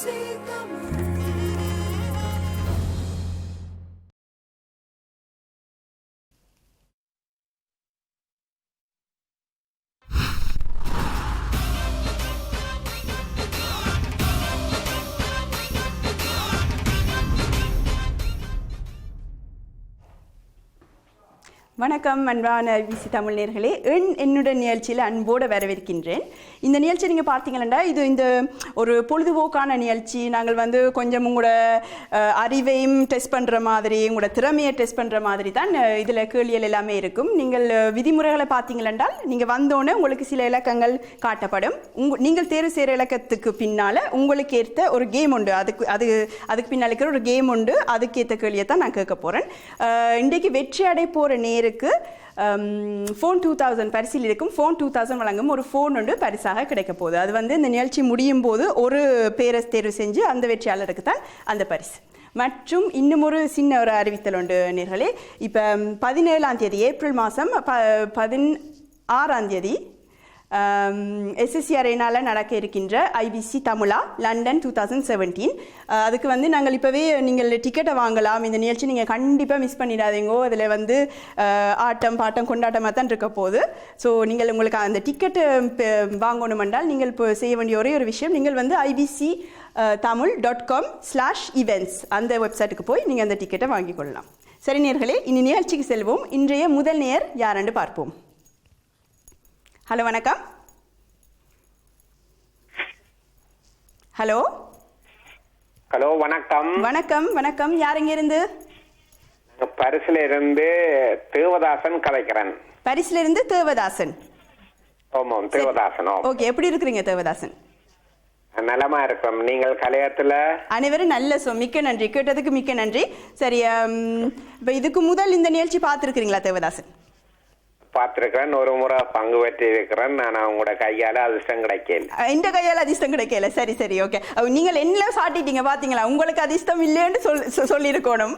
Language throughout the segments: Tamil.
see the moon. வணக்கம் அன்பான விசி தமிழ் நேர்களே. என் என்னுடைய நிகழ்ச்சியில் அன்போடு வரவேற்கின்றேன். இந்த நிகழ்ச்சி நீங்கள் பார்த்தீங்கன்னா இது இந்த ஒரு பொழுதுபோக்கான நிகழ்ச்சி. நாங்கள் வந்து கொஞ்சம் உங்களோட அறிவையும் டெஸ்ட் பண்ணுற மாதிரி உங்களோட திறமையை டெஸ்ட் பண்ணுற மாதிரி தான் இதில் கேள்விகள் எல்லாமே இருக்கும். நீங்கள் விதிமுறைகளை பார்த்தீங்களா நீங்கள் வந்தோடனே உங்களுக்கு சில இலக்கங்கள் காட்டப்படும். உங்க நீங்கள் தேர்வு செய்கிற இலக்கத்துக்கு பின்னால் உங்களுக்கு ஏற்ற ஒரு கேம் உண்டு. அதுக்கு அது அதுக்கு பின்னால் இருக்கிற ஒரு கேம் உண்டு. அதுக்கேற்ற கேள்வியை தான் நான் கேட்க போகிறேன் இன்றைக்கு வெற்றி அடை போகிற பேருக்கு ஃபோன் டூ தௌசண்ட் பரிசில் இருக்கும். ஃபோன் டூ தௌசண்ட் வழங்கும் ஒரு ஃபோன் ஒன்று பரிசாக கிடைக்க போகுது. அது வந்து இந்த நிகழ்ச்சி முடியும் போது ஒரு பேரை தேர்வு செஞ்சு அந்த வெற்றியாளருக்கு தான் அந்த பரிசு. மற்றும் இன்னும் ஒரு சின்ன ஒரு அறிவித்தல் உண்டு நேர்களே. இப்போ பதினேழாம் தேதி ஏப்ரல் மாதம் ப பதின் ஆறாம் தேதி எஸ்எஸ்சி அரேனால நடக்க இருக்கின்ற ஐபிசி தமிழா லண்டன் டூ தௌசண்ட் செவன்டீன் அதுக்கு வந்து நாங்கள் இப்போவே நீங்கள் டிக்கெட்டை வாங்கலாம். இந்த நிகழ்ச்சி நீங்கள் கண்டிப்பாக மிஸ் பண்ணிடாதீங்கோ. அதில் வந்து ஆட்டம் பாட்டம் கொண்டாட்டமாக தான் இருக்க போகுது. ஸோ நீங்கள் உங்களுக்கு அந்த டிக்கெட்டு வாங்கணும் என்றால் நீங்கள் இப்போ செய்ய வேண்டிய ஒரே ஒரு விஷயம் நீங்கள் வந்து IBC Tamil dot com slash events அந்த வெப்சைட்டுக்கு போய் நீங்கள் அந்த டிக்கெட்டை வாங்கிக் கொள்ளலாம். சரி நேர்களே இனி நிகழ்ச்சிக்கு செல்வோம். இன்றைய முதல் நேர் யாரென்று பார்ப்போம். ஹலோ வணக்கம். ஹலோ. ஹலோ வணக்கம். வணக்கம் வணக்கம். யார் இங்க இருந்து பரிசுல இருந்து தேவதாசன் கதைக்கிறேன் பரிசுல இருந்து தேவதாசன். ஆமாம் தேவதாசன் ஓகே எப்படி இருக்கிறீங்க தேவதாசன்? நலமா இருக்கிறோம் நீங்கள் கலையத்துல? அனைவரும் நல்ல சொ மிக்க நன்றி. கேட்டதுக்கு மிக்க நன்றி. சரி இப்போ இதுக்கு முதல் இந்த நிகழ்ச்சி பார்த்துருக்கிறீங்களா தேவதாசன்? பார்த்திருக்கிறேன். ஒரு முறை பங்கு பெற்று இருக்கிறேன் நான் உங்களோட கையால அதிர்ஷ்டம் கிடைக்கல. இந்த கையால் அதிர்ஷ்டம் கிடைக்கல? சரி சரி ஓகே நீங்கள் என்ன சாட்டிட்டீங்க பார்த்தீங்களா உங்களுக்கு அதிர்ஷ்டம் இல்லைன்னு சொல் சொல்லியிருக்கணும்.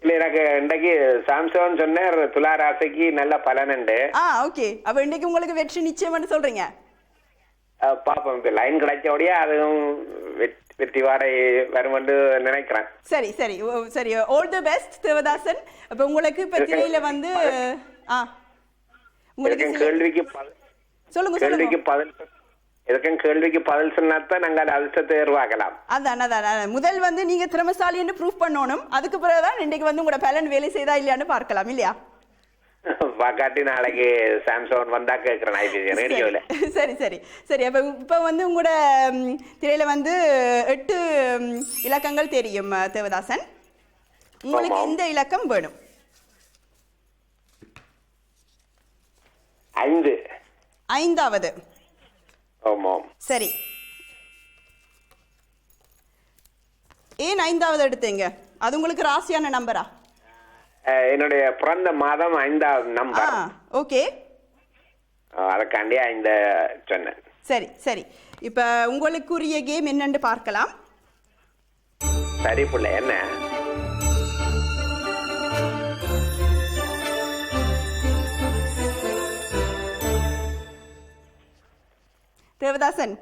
இல்ல எனக்கு இன்றைக்கு சாம்சங் சொன்னார் துலா ராசிக்கு நல்ல பலன் உண்டு. ஆ ஓகே அப்போ இன்னைக்கு உங்களுக்கு வெற்றி நிச்சயம்னு சொல்றீங்க? பாப்போம். இப்ப லைன் கிடைச்சபடியே அதுவும் வெற்றி- வெற்றி வாடை வரும் என்று நினைக்கிறேன். சரி சரி. சரி. All the best Devadasan. அப்போ உங்களுக்கு இப்போ திரையில வந்து ஆ. உங்களுக்கு கேள்விக்கு பதில் சொல்லுங்க கேள்விக்கு பதில் இதுக்கும் கேள்விக்கு பதில் சொன்னாதான் நாங்கள் அதிர்ஷ்டத்தை எதிர்பார்க்கலாம். அதான் அதான். முதல் வந்து நீங்க திறமசாலின்னு ப்ரூவ் பண்ணணும். அதுக்கு பிறகுதான் இன்னைக்கு வந்து உங்களோட பலன் வேலை செய்தா இல்லையான்னு பார்க்கலாம் இல்லையா? நாளைக்கு சாம்சங் வந்தா கேட்கிறேன் ரேடியோல சரி சரி சரி. அப்போ இப்போ வந்து உங்களோட திரையில வந்து எட்டு இலக்கங்கள் தெரியும் தேவதாசன். உங்களுக்கு. இந்த இலக்கம் வேணும்? ஐந்து. ஐந்தாவது. ஆமாம். சரி. ஏன் ஐந்தாவது எடுத்தீங்க? அது உங்களுக்கு ராசியான நம்பரா? என்னுடைய பிறந்த மாதம் ஐந்தாவது நம்பர். ஓகே. அஹ், அதுக்காண்டி ஐந்து சொன்னேன். சரி சரி. இப்போ உங்களுக்குரிய கேம் என்னன்னு பார்க்கலாம். சரி புள்ள என்ன? தேவதாசன்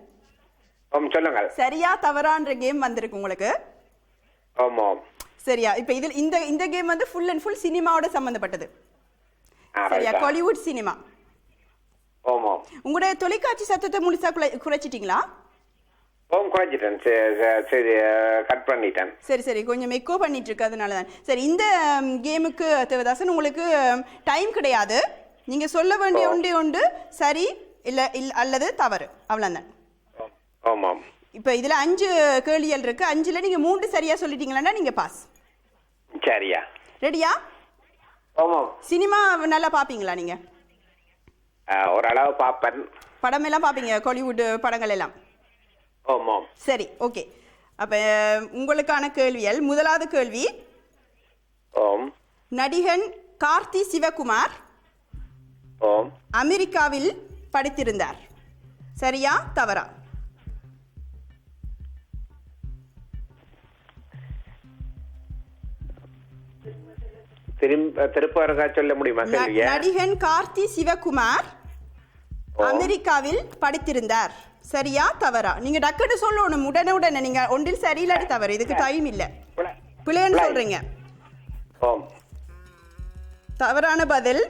ஓம் சொல்லுங்கள். சரியா தவறான்ற கேம் வந்திருக்கு உங்களுக்கு? ஆமாம். சரியா இப்போ இதில் இந்த இந்த கேம் வந்து ஃபுல் அண்ட் ஃபுல் சினிமாவோட சம்மந்தப்பட்டது சரியா. காலிவுட் சினிமா ஆமாம். உங்களுடைய தொலைக்காட்சி சத்தத்தை முழுசா குறை குறைச்சிட்டிங்களா? ஓம் குறைச்சிட்டேன். சரி, கட் பண்ணிட்டேன். சரி சரி கொஞ்சம் எக்கோ பண்ணிட்டு இருக்கு அதனால தான். சரி இந்த கேமுக்கு தேவதாசன் உங்களுக்கு டைம் கிடையாது. நீங்க சொல்ல வேண்டிய. ஒன்றே ஒன்று சரி இல்ல இல்ல அல்லது தவறு. அவ்வளோதான் ஆம். ஆமாம். இப்போ இதுல அஞ்சு கேள்விகள் இருக்கு. அஞ்சுல நீங்க மூன்று சரியா சொல்லிட்டீங்களா நீங்க பாஸ் சரியா. ரெடியா ஆமாம். சினிமா நல்லா பாப்பீங்களா நீங்க? அஹ், ஓரளவு பார்ப்பேன் படம் எல்லாம் பாப்பீங்க காலிவுட் படங்கள் எல்லாம்? ஆமாம். சரி ஓகே. அப்ப உங்களுக்கான கேள்விகள். முதலாவது கேள்வி. ஓம் நடிகன் கார்த்தி சிவகுமார் ஓம் அமெரிக்காவில் படித்திருந்தார். சரியா தவறா? திரும்ப சொல்ல முடியுமா நடிகன் கார்த்தி சிவகுமார். அமெரிக்காவில் படித்திருந்தார். சரியா தவறா? நீங்க டக்குன்னு சொல்லணும். உடனே உடனே. நீங்க ஒன்றில் சரி இல்லாட்டி தவறு. இதுக்கு டைம் இல்ல. பிள்ளைன்னு. சொல்றீங்க. தவறான பதில்.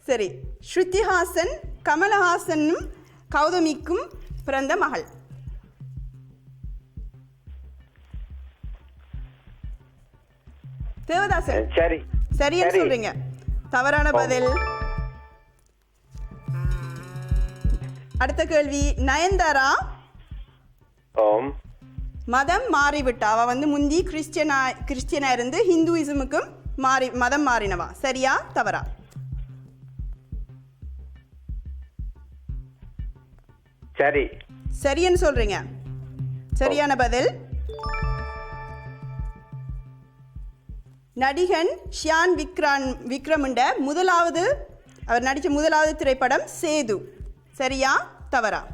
சரி. ஸ்ருதிஹாசன் கமலஹாசனும் கௌதமிக்கும் பிறந்த மகள். தேவதாசன் சரி. சரின்னு சரி. சொல்றீங்க. தவறான பதில். அடுத்த கேள்வி நயன்தாரா? ஓம். மதம் மாறிவிட்டா? அவ வந்து முந்தி கிறிஸ்டியனா கிறிஸ்டியனா இருந்து ஹிந்துயிசமுக்கும் மாறி மதம் மாறினவா? சரியா? தவறா? சரி. சரின்னு சொல்றீங்க. சரியான பதில். நடிகன் ஷியான் விக்ரான் விக்ரமுண்ட முதலாவது அவர் நடித்த முதலாவது திரைப்படம் சேது. சரியா? தவறா?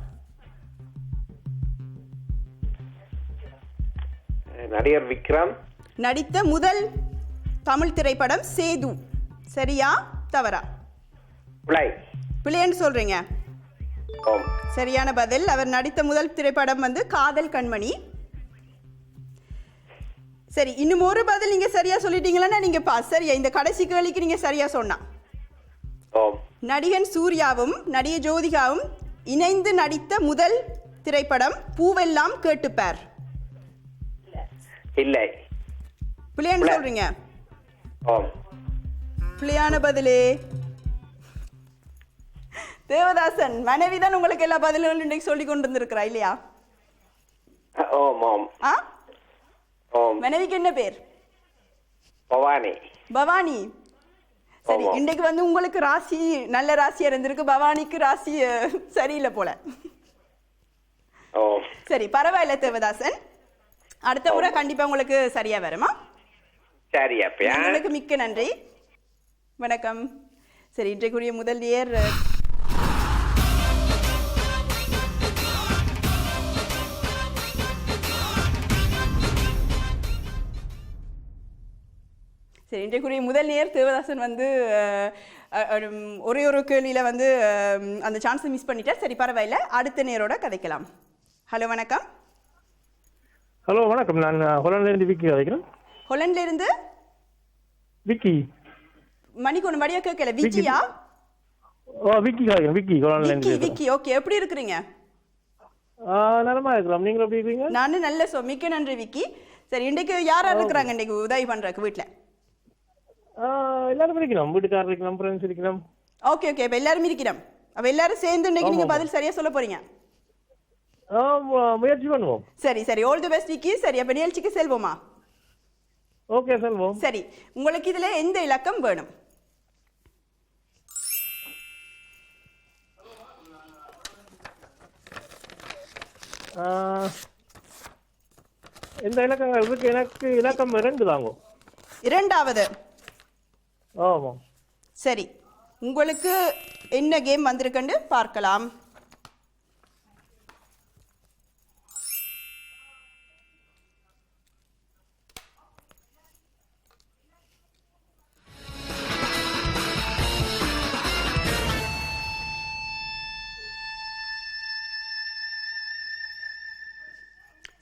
நடிகர் விக்ரம். நடித்த முதல் தமிழ் திரைப்படம் சேது. சரியா? தவறா? பிள்ளைன்னு சொல்றீங்க. சரியான பதில். அவர் நடித்த முதல் திரைப்படம் வந்து காதல் கண்மணி. சரி இன்னும் ஒரு பதில் நீங்க சரியா சொல்லிட்டீங்களா நீங்க பா சரியா இந்த கடைசி கேள்விக்கு நீங்க சரியா சொன்னா. நடிகன் சூர்யாவும் நடிகை ஜோதிகாவும் இணைந்து நடித்த முதல் திரைப்படம் பூவெல்லாம் கேட்டுப்பார். இல்லை. பிள்ளைன்னு சொல்றீங்க? ஓம் பிள்ளையான பதிலே. தேவதாசன் மனைவி தான் உங்களுக்கு எல்லா பதில்களும் இன்னைக்கு சொல்லி கொண்டு வந்திருக்கிறா இல்லையா ஆ? மனைவிக்கு என்ன பேர்? பவானி. பவானி. சரி. இன்றைக்கு வந்து உங்களுக்கு ராசி நல்ல ராசியா இருந்திருக்கு பவானிக்கு ராசி சரியில்லை போல. சரி பரவாயில்ல தேவதாசன். அடுத்த முறை கண்டிப்பா உங்களுக்கு சரியா வருமா? சரி உங்களுக்கு மிக்க நன்றி. வணக்கம். சரி இன்றைக்குரிய முதல் நேர் சரி இன்றைக்குரிய முதல் நேர் தேவதாசன் வந்து ஒரே ஒரு கேள்வியில் வந்து அந்த சான்ஸை மிஸ் பண்ணிட்டார். சரி பரவாயில்ல. அடுத்த நேரோட கதைக்கலாம். ஹலோ வணக்கம். ஹலோ வணக்கம். நான் ஹொலாண்ட்லேருந்து விக்கி அழைக்கிறேன் ஹொலண்ட்ல இருந்து விக்கி. மணிக்கு ஒன்று மடியா கேட்கல. விக்கியா? ஓ விக்கி விக்கி ஹொலாண்ட்லேருந்து விக்கி ஓகே எப்படி இருக்கிறீங்க? நலமா இருக்கிறோம் நீங்கள் எப்படி இருக்கீங்க நானும் நல்ல சோ மிக்க நன்றி விக்கி. சரி இன்றைக்கு யார் இருக்கிறாங்க இன்றைக்கு உதவி பண்றதுக்கு வீட்டில் எல்லாரும் இருக்கிறோம் வீட்டுக்காரர் இருக்கிறோம் ஃப்ரெண்ட்ஸ் இருக்கிறோம் ஓகே ஓகே இப்போ எல்லாரும் இருக்கிறோம் அப்போ எல்லாரும் சேர்ந்து இன்னைக்கு நீங்க பதில் சரியா சொல்ல போறீங்க? முயற்சி பண்ணுவோம் சரி சரி. ஆல் தி பெஸ்ட் விக்கி சரி அப்போ நிகழ்ச்சிக்கு செல்வோமா? ஓகே செல்வோம். சரி. உங்களுக்கு இதுல எந்த இலக்கம் வேணும்? ஆ, இந்த இருக்கு? எனக்கு இலக்கம் ரெண்டு தாங்க. இரண்டாவது. ஆமாம் சரி உங்களுக்கு என்ன கேம் வந்திருக்குன்னு பார்க்கலாம்.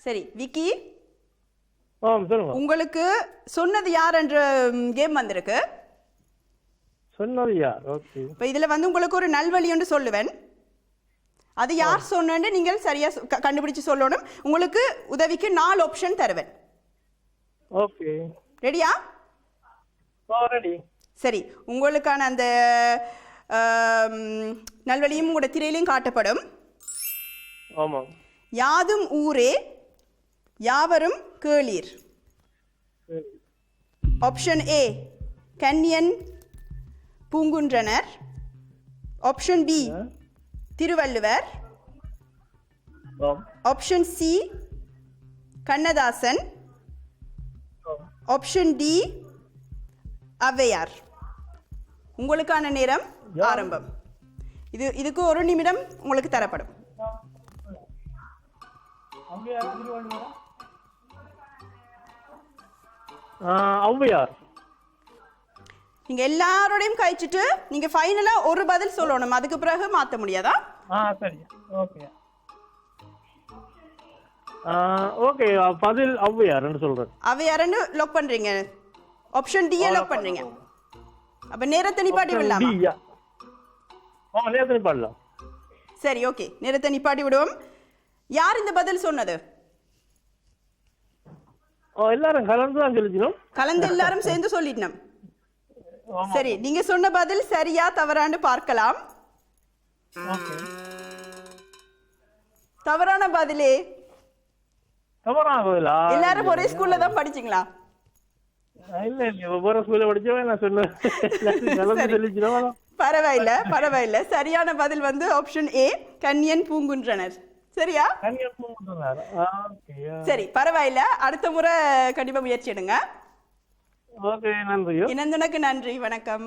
சரி விக்கி உங்களுக்கு சொன்னது யார் என்ற கேம் வந்திருக்கு? சொன்னது யார் ஓகே. இப்போ இதில் வந்து உங்களுக்கு ஒரு நல்வழி ஒன்று சொல்லுவேன். அது யார் சொன்னேன்னு நீங்கள் சரியாக கண்டுபிடிச்சு சொல்லணும். உங்களுக்கு உதவிக்கு நாலு ஆப்ஷன் தருவேன். ஓகே. ரெடியா ரெடி சரி. உங்களுக்கான அந்த நல்வழியும் உங்களோட திரையிலையும் காட்டப்படும். ஆமாம் யாதும் ஊரே யாவரும் கேளீர். Option A Kaniyan Poongundranar. Option B Thiruvalluvar. Option C Kannadasan. Option D Avvaiyar. உங்களுக்கான நேரம் ஆரம்பம். இது இதுக்கு ஒரு நிமிடம் உங்களுக்கு தரப்படும். ஔவையார். நீங்க எல்லாரோடையும் கழிச்சிட்டு நீங்க ஃபைனலா ஒரு பதில் சொல்லணும். அதுக்கு பிறகு மாத்த முடியாதா? ஆ சரி. ஓகே ஓகே பதில் ஔவையார்னு சொல்றேன். அவ யாருன்னு லாக் பண்றீங்க. ஆப்ஷன் டியை லாக் பண்றீங்க. அப்ப நேரத்தை நிப்பாட்டி விடலாமா? ஆ நேரத்தை பாடலாம். சரி ஓகே நேரத்தை நிப்பாட்டி விடுவோம். யார் இந்த பதில் சொன்னது? ஓ எல்லாரும் கலந்து தான் சொல்லிச்சினோம். கலந்து எல்லாரும் சேர்ந்து சொல்லிட்டோம் சரி நீங்க சொன்ன பதில் சரியா தவறான்னு பார்க்கலாம். தவறான பதிலே. எல்லாரும் ஒரே ஸ்கூல்ல தான் படிச்சீங்களா? இல்ல இல்ல ஒவ்வொரு ஸ்கூல்ல படிச்சவன் நான் சொல்லிச்சினோம் பரவாயில்ல பரவாயில்ல. சரியான பதில் வந்து ஆப்ஷன் ஏ கன்னியன் பூங்குன்றனர். சரியா? சரி பரவாயில்ல. அடுத்த முறை கண்டிப்பா முயற்சி எடுங்க. ஓகே நன்றி. வணக்கம்.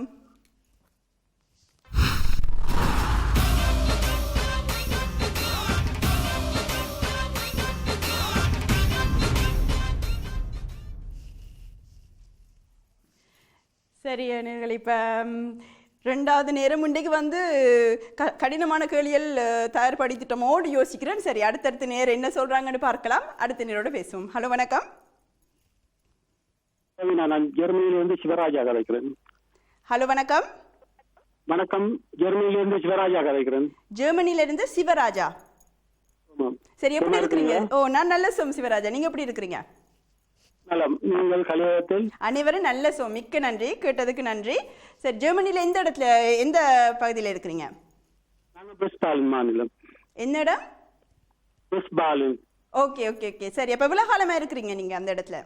சரி நேர்கள் இப்போ ரெண்டாவது நேரம் இன்றைக்கு வந்து க கடினமான கேள்விகள் அஹ், தயார்படுத்திட்டோமோடு யோசிக்கிறேன். சரி அடுத்தடுத்த நேரம் என்ன சொல்கிறாங்கன்னு பார்க்கலாம். அடுத்த நேரோட பேசுவோம். ஹலோ வணக்கம். நான் ஜெர்மனியிலிருந்து சிவராஜா கதைக்கிறேன் ஹலோ வணக்கம். வணக்கம். ஜெர்மனியிலிருந்து சிவராஜா கதைக்கிறேன் ஜெர்மனியிலிருந்து சிவராஜா. சரி எப்படி இருக்கிறீங்க? ஓ நான் நல்ல சோம் சிவராஜா. நீங்க எப்படி இருக்கிறீங்க? நலம். நீங்கள் கலையகத்தில்? அனைவரும் நல்ல சோம் மிக்க நன்றி. கேட்டதுக்கு நன்றி. சரி ஜெர்மனியில எந்த இடத்துல எந்த பகுதியில் இருக்கிறீங்க? வெஸ்ட்பாலன் மாநிலம். எந்த இடம்? Okay okay okay. சரி அப்போ எவ்வளோ காலமாக இருக்கிறீங்க நீங்கள் அந்த இடத்துல?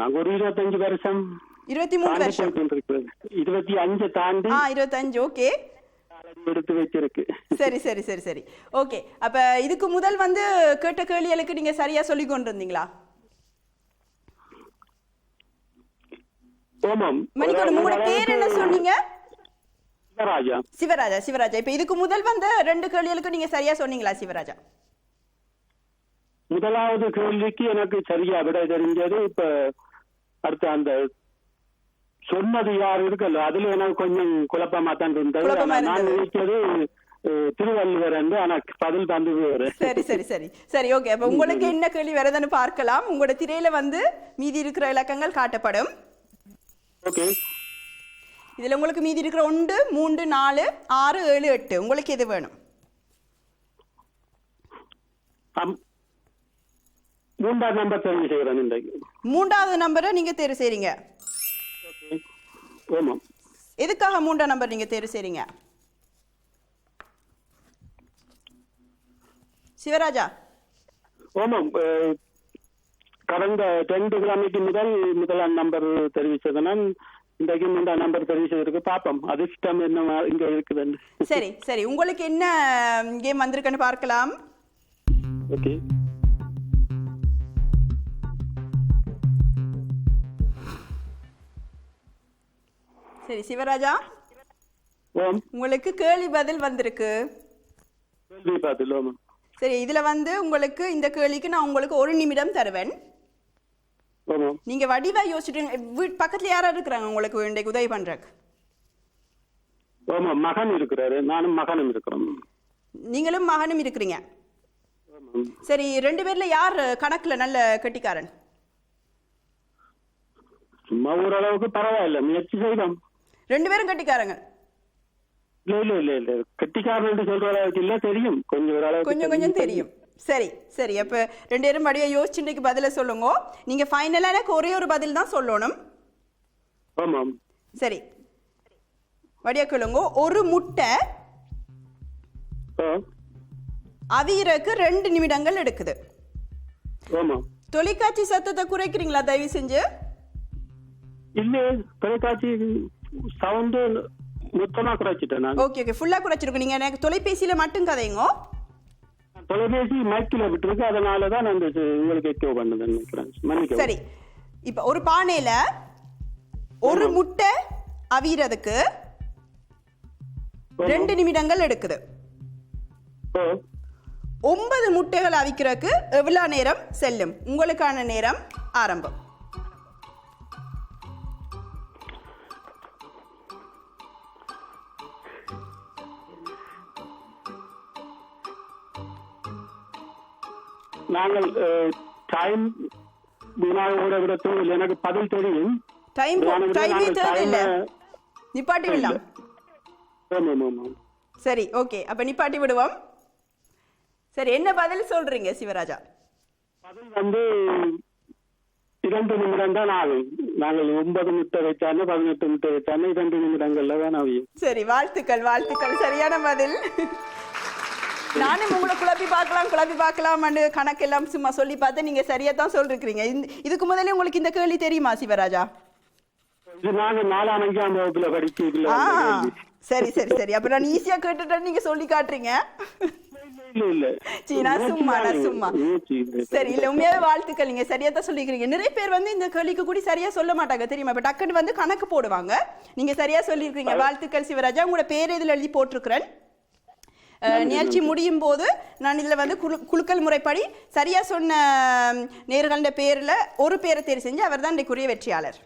நாங்கள் ஒரு இருபத்தஞ்சு வருஷம் இருபத்தி மூணு வருஷம். இருபத்தி அஞ்சு தாண்டி ஆ இருபத்தஞ்சு ஓகே. எடுத்து வச்சிருக்கு. சரி சரி சரி சரி. ஓகே. அப்போ இதுக்கு முதல் வந்து கேட்ட கேள்விகளுக்கு நீங்கள் சரியாக சொல்லி கொண்டு இருந்தீங்களா ஓமம் மணிக்கோடு உங்களோட பேர் என்ன சொன்னீங்க? சிவராஜா. சிவராஜா சிவராஜா. இப்போ இதுக்கு முதல் வந்து ரெண்டு கேள்விகளுக்கு நீங்கள் சரியாக சொன்னீங்களா சிவராஜா? முதலாவது கேள்விக்கு எனக்கு சரியா விட தெரிஞ்சது. இப்ப அடுத்த அந்த சொன்னது யார் இருக்கல்ல அதுல எனக்கு கொஞ்சம் குழப்பமா தான் இருந்தது. ஆனா நான் அஹ், திருவள்ளுவர் என்று ஆனா பதில் தந்து சரி சரி சரி. சரி ஓகே. அப்போ உங்களுக்கு என்ன கேள்வி வருதுன்னு பார்க்கலாம். உங்களோட திரையில வந்து மீதி இருக்கிற இலக்கங்கள் காட்டப்படும். ஓகே. இதுல உங்களுக்கு மீதி இருக்கிற ஒன்று மூன்று நாலு ஆறு ஏழு எட்டு. உங்களுக்கு எது வேணும்? மூன்றாம் நம்பர் தெரிஞ்சு செய்கிறேன் இன்றைக்கு. மூன்றாவது நம்பரை நீங்க தேர்வு செய்றீங்க. எதுக்காக மூன்றாம் நம்பர் நீங்க தேர்வு செய்றீங்க? சிவராஜா. ஓமாம் அஹ், கடந்த ரெண்டு கிழமைக்கு முதல் முதலாம் நம்பர் தெரிவிச்சதுனால் இன்றைக்கு மூன்றாம் நம்பர் தெரிவிச்சதற்கு பார்ப்போம் அதிர்ஷ்டம் என்ன இங்க இருக்குதுன்னு. சரி சரி. உங்களுக்கு என்ன கேம் வந்திருக்குன்னு பார்க்கலாம். ஓகே. சரி சிவராஜா? உங்களுக்கு கேள்வி பதில் வந்திருக்கு. சரி இதுல வந்து உங்களுக்கு இந்த கேள்விக்கு நான் உங்களுக்கு ஒரு நிமிடம் தருவேன். நீங்க வடிவா யோசிச்சுட்டு வீட் பக்கத்துல யாரா இருக்கிறாங்க உங்களுக்கு இன்றைக்கு உதவி பண்றதுக்கு? ஓமாம் மகன் இருக்கிறாரு. நானும் மகனும் இருக்கிறோம் நீங்களும் மகனும் இருக்கிறீங்க. சரி ரெண்டு பேர்ல யார் கணக்குல நல்ல கெட்டிக்காரன்? சும்மா ஓரளவுக்கு பரவாயில்ல. முயற்சி செய்தோம். ரெண்டு பேரும் கெட்டிக்காரங்க. இல்ல இல்ல இல்ல இல்ல. கெட்டிக்காரன் என்று சொல்ற அளவுக்கு இல்ல தெரியும். கொஞ்சம் கொஞ்சம் கொஞ்சம் தெரியும். சரி சரி. அப்ப ரெண்டு பேரும் வடிவா யோசிச்சு இன்றைக்கு பதில சொல்லுங்க. நீங்க ஃபைனலா எனக்கு ஒரே ஒரு பதில் தான் சொல்லணும். ஆமாம் சரி. வடியா கேளுங்க. ஒரு முட்டை அவியறக்கு ரெண்டு நிமிடங்கள் எடுக்குது. ஆமாம் தொலைக்காட்சி சத்தத்தை குறைக்கிறீங்களா தயவு செஞ்சு? இல்ல தொலைக்காட்சி சவுண்டு மொத்தமா குறைச்சிட்டேன் நான். ஓகே ஓகே ஃபுல்லா குறைச்சிருக்கும் நீங்க எனக்கு தொலைபேசியில மட்டும் கதைங்க? தொலைபேசி மைக்கில் விட்டுருக்கு. அதனால தான் நான் உங்களுக்கு எக்கோ பண்ணதுன்னு நினைக்கிறேன். மன்னிக்கவும். சரி. இப்போ ஒரு பானையில ஒரு முட்டை அவியறதுக்கு ரெண்டு நிமிடங்கள் எடுக்குது. ஓ. ஒன்பது முட்டைகள் அவிக்கிறதுக்கு எவ்வளவு நேரம் செல்லும்? உங்களுக்கான நேரம் ஆரம்பம். நாங்கள் டைம் வினாவோட விட தேவையில்லை. எனக்கு பதில் தெரியும். டைம் டைமே தேவையில்லை. நிப்பாட்டி விடலாம் சரி ஓகே அப்ப நிப்பாட்டி விடுவோம். சரி என்ன பதில் சொல்றீங்க சிவராஜா? பதில் வந்து இரண்டு நிமிடம் தான் ஆகும். நாங்கள் ஒன்பது முட்டை வைத்தானே பதினெட்டு முட்டை வைத்தானே இரண்டு நிமிடங்கள்ல தான் ஆகும் சரி வாழ்த்துக்கள் வாழ்த்துக்கள். சரியான பதில். நானும் உங்களை குழப்பி பார்க்கலாம் குழப்பி பார்க்கலாம் கணக்கெல்லாம் சும்மா சொல்லி பார்த்து நீங்க சரியா தான் சொல்லிருக்கிறீங்க. இதுக்கு முதல்ல உங்களுக்கு இந்த கேள்வி தெரியுமா சிவராஜா? நாலாம் அஞ்சாம் வகுப்புல சரி சரி சரி. அப்ப நான் ஈஸியா கேட்டுட்டேன்னு நீங்க சொல்லி காட்டுறீங்க. சரி இல்ல உண்மையாவே வாழ்த்துக்கள். நீங்க சரியா தான் சொல்லிக்கிறீங்க நிறைய பேர் வந்து இந்த கேள்விக்கு கூட சரியா சொல்ல மாட்டாங்க தெரியுமா? இப்ப டக்குன்னு வந்து கணக்கு போடுவாங்க. நீங்க சரியா சொல்லியிருக்கீங்க வாழ்த்துக்கள் சிவராஜா. உங்களோட பேர் இதில் எழுதி போட்டிருக்கிறேன்? நிகழ்ச்சி முடியும் போது நான் இதில் வந்து குழு குழுக்கள் முறைப்படி சரியா சொன்ன நேர்கள பேர்ல ஒரு பேரை தேர்வு செஞ்சு அவர் தான் இன்றைக்குரிய வெற்றியாளர்.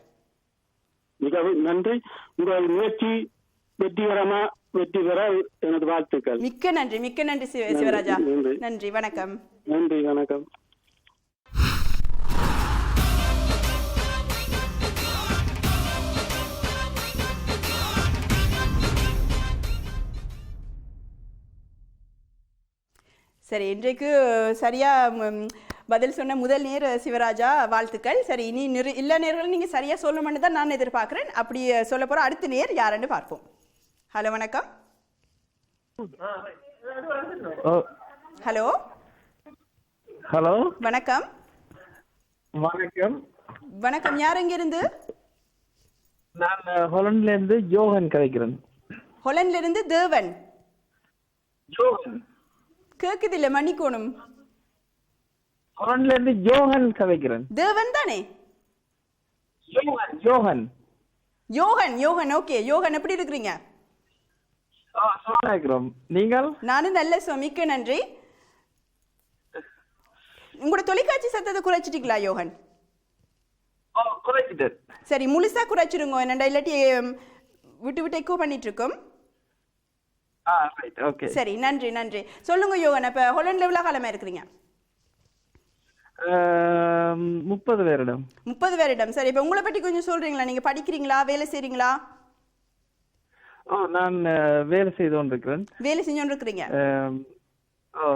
மிகவும் நன்றி. உங்கள் முயற்சி வெற்றிகரமா வெற்றி பெற எனது வாழ்த்துக்கள். மிக்க நன்றி மிக்க நன்றி சிவ- சிவராஜா. நன்றி வணக்கம். நன்றி வணக்கம். சரி இன்றைக்கு சரியா ம், பதில் சொன்ன முதல் நேர் சிவராஜா வாழ்த்துக்கள். சரி இனி நிறு எல்லா நேர்களும் நீங்கள் சரியா சொல்லணும்னு தான் நான் எதிர்பார்க்குறேன். அப்படி சொல்ல போகிற அடுத்த நேர் யாருன்னு பார்ப்போம். ஹலோ வணக்கம். ஹலோ. ஹலோ. வணக்கம். வணக்கம். வணக்கம் யார் இருந்து நான் ஹொலண்ட்ல இருந்து ஜோகன் கதைக்கிறேன். ஹொலண்ட்ல இருந்து தேவன். ஜோகன். கேக்குது இல்ல மன்னிக்கோணும். ஹொலண்ட்ல இருந்து ஜோகன் கதைக்கிறேன். தேவன் தானே? ஜோகன் யோகன். யோகன் ஓகே. யோகன் எப்படி இருக்கிறீங்க? நீங்கள்? நானும் நல்ல சுவாமிக்கு நன்றி. உங்களோட தொலைக்காட்சி சத்தத்தை குறைச்சிட்டீங்களா யோகன்? சரி முழுசா குறைச்சிருங்க என்னடா இல்லாட்டி விட்டு விட்டு எக்கோ பண்ணிட்டு இருக்கோம். ஓகே சரி நன்றி நன்றி. சொல்லுங்க யோகன் இப்ப ஹொலண்ட்ல எவ்வளவு காலமா இருக்கிறீங்க? முப்பது பேரிடம். முப்பது வருடம் சரி இப்ப உங்களை பற்றி கொஞ்சம் சொல்றீங்களா? நீங்க படிக்கிறீங்களா? வேலை செய்றீங்களா? நான் வேலை செய்து கொண்டிருக்கிறேன். வேலை ஓ,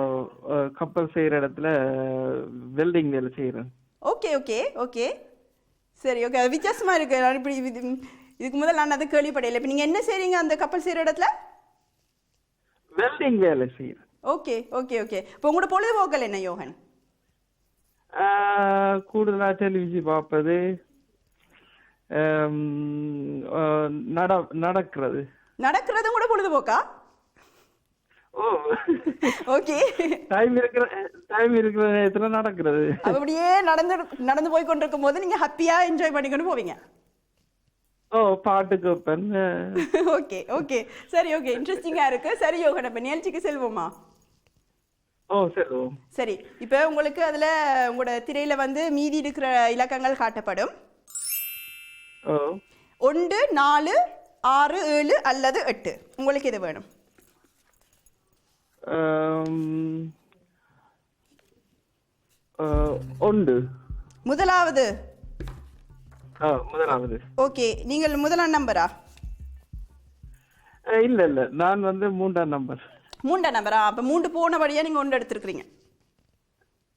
அஹ், கப்பல் செய்யற இடத்துல வெல்டிங் வேலை செய்யறேன் ஓகே ஓகே ஓகே. சரி ஓகே வித்தியாசமா இருக்கு. இப்படி இது இதுக்கு முதல்ல நான் அதை கேள்விப்படையில. இப்போ நீங்க என்ன செய்றீங்க அந்த கப்பல் செய்யற இடத்துல? வெல்டிங் வேலை செய்யறேன் ஓகே ஓகே ஓகே இப்போ உங்களோட பொழுதுபோக்கல் என்ன யோகன் கூடுதலா டெலிவிஷன் பார்ப்பது நடக்கிறது நடக்கிறதும் கூட பொழுதுபோக்கா ஓகே டைம் இருக்கிற டைம் இருக்கிற நேரத்துல நடக்கிறது அப்படியே நடந்து நடந்து போய் கொண்டிருக்கும் போது நீங்க ஹாப்பியா என்ஜாய் பண்ணிக்கொண்டு போவீங்க ஓ பாட்டு கேட்பேன் ஓகே ஓகே. சரி ஓகே. இன்ட்ரெஸ்டிங்கா இருக்கு. சரி யோகன் இப்போ நிகழ்ச்சிக்கு செல்வோமா? ஓ ஓ சரி. இப்போ உங்களுக்கு அதில் உங்களோட திரையில வந்து மீதி இருக்கிற இலக்கங்கள் காட்டப்படும். ஓ. ஒன்று நாலு ஆறு ஏழு அல்லது எட்டு. உங்களுக்கு எது வேணும்? உண்டு முதலாவது. முதலாவது. ஓகே நீங்கள் முதலாம் நம்பரா இல்ல இல்ல நான் வந்து மூன்றாம் நம்பர் மூன்றாம் நம்பரா அப்போ மூன்று போனபடியாக நீங்கள் ஒன்று எடுத்திருக்கிறீங்க.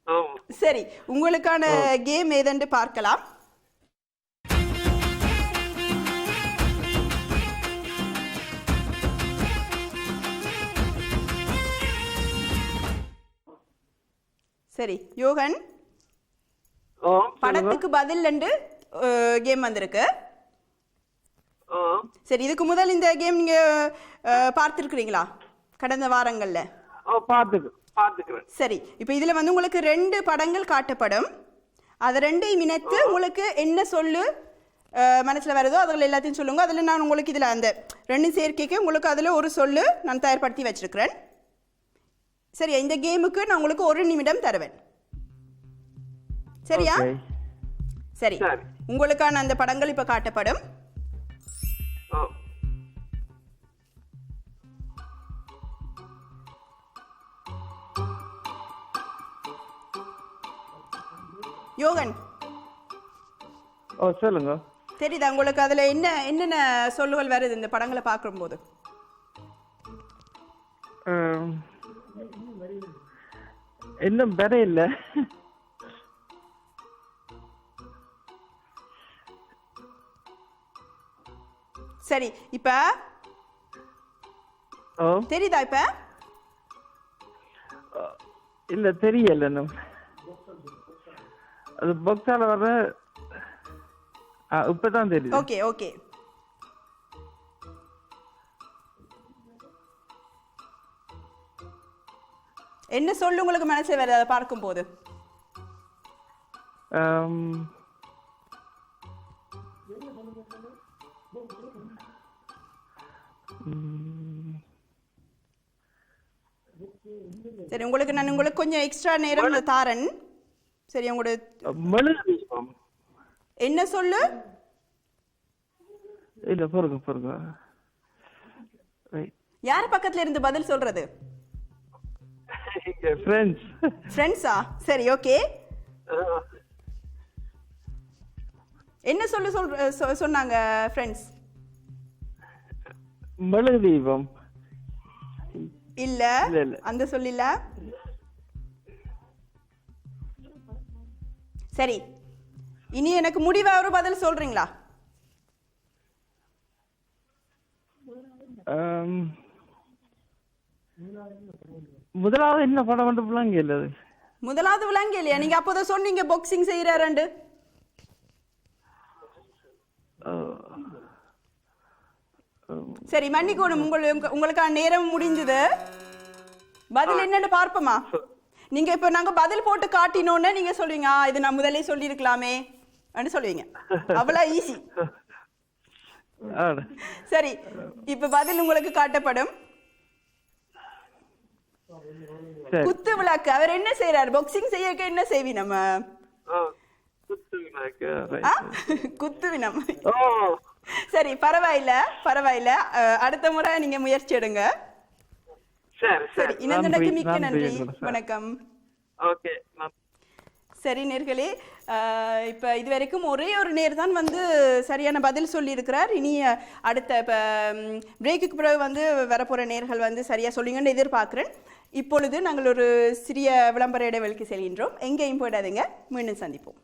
ஓ சரி உங்களுக்கான கேம் ஏதென்று பார்க்கலாம். சரி யோகன். படத்துக்கு பதில் என்று கேம் வந்திருக்கு. சரி இதுக்கு முதல் இந்த கேம் நீங்க பார்த்திருக்கிறீங்களா? கடந்த வாரங்கள்ல. சரி இப்போ இதுல வந்து உங்களுக்கு ரெண்டு படங்கள் காட்டப்படும். அது ரெண்டையும் இணைத்து உங்களுக்கு என்ன சொல்லு மனசுல வருதோ அதில் எல்லாத்தையும் சொல்லுங்க. அதில் நான் உங்களுக்கு இதுல அந்த ரெண்டு சேர்க்கைக்கு உங்களுக்கு அதுல ஒரு சொல்லு நான் தயார்படுத்தி வச்சிருக்கிறேன். சரி இந்த கேமுக்கு நான் உங்களுக்கு ஒரு நிமிடம் தருவேன். சரியா. சரி. உங்களுக்கான அந்த படங்கள் இப்ப காட்டப்படும். யோகன். ஓ சொல்லுங்க. தெரியுதா உங்களுக்கு அதில் என்ன என்னென்ன சொல்லுகள் வருது இந்த படங்களை பார்க்கும்போது? ஆம், இன்னும் பெற இல்ல சரி இப்போ? ஓ. தெரியுதா இப்போ? இல்ல தெரியல அது பொக்ஸால வர்ற ஆ, இப்பதான் தெரியுது. Okay okay. என்ன சொல்லு உங்களுக்கு மனசு வருது அதை பார்க்கும்போது? ஆம், ம், சரி உங்களுக்கு நான் உங்களுக்கு கொஞ்சம் எக்ஸ்ட்ரா நேரம் தாரன். சரி உங்களோட என்ன சொல்லு? இல்ல பொறுங்க Wait. யார் பக்கத்துல இருந்து பதில் சொல்றது? ஃப்ரெண்ட்ஸ் ஃப்ரெண்ட்ஸா சரி ஓகே என்ன சொல்லு சொல் சொன்னாங்க ஃப்ரெண்ட்ஸ் மெழுகு தீபம். இல்ல. அந்த சொல்லில. சரி இனி எனக்கு முடிவா ஒரு பதில் சொல்றீங்களா? முதலாவது என்ன படம் வந்து பிள்ளைங்க இல்ல அது? முதலாவது விளங்க இல்லையா? நீங்க அப்போதான் சொன்னீங்க பாக்ஸிங் செய்யறாரு ஓ. சரி மன்னிக்கணும். உங்களுக்கு உங்களுக்கான நேரம் முடிஞ்சது. பதில் என்னன்னு பார்ப்போமா? நீங்க இப்ப நாங்க பதில் போட்டு காட்டினோன்னு நீங்க சொல்லுவீங்க "ஆ, இது நான் முதல்ல சொல்லியிருக்கலாமே அப்படின்னு சொல்லுவீங்க. அவ்வளவு ஈஸி. சரி இப்ப பதில் உங்களுக்கு காட்டப்படும். குத்து விளக்கு. அவர் என்ன செய்யறாரு பாக்ஸிங் செய்யக்க என்ன செய்வி நம்ம? ஓ, குத்து விளக்கு, ஆ? right. குத்துவினம் ஓ. சரி பரவாயில்ல பரவாயில்ல. அடுத்த முறை நீங்க முயற்சி எடுங்க. சரி இணைந்தனுக்கு மிக்க நன்றி வணக்கம். ஓகே சரி நேர்களே இப்போ இது வரைக்கும் ஒரே ஒரு நேர் தான் வந்து சரியான பதில் சொல்லியிருக்கிறார். இனி அஹ், அடுத்த இப்போ பிரேக்குக்கு பிறகு வந்து வரப்போகிற நேர்கள் வந்து சரியாக சொல்லுங்கன்னு எதிர்பார்க்குறேன். இப்பொழுது நாங்கள் ஒரு சிறிய விளம்பர இடைவெளிக்கு செல்கின்றோம். எங்கேயும் போயிடாதீங்க. மீண்டும் சந்திப்போம்.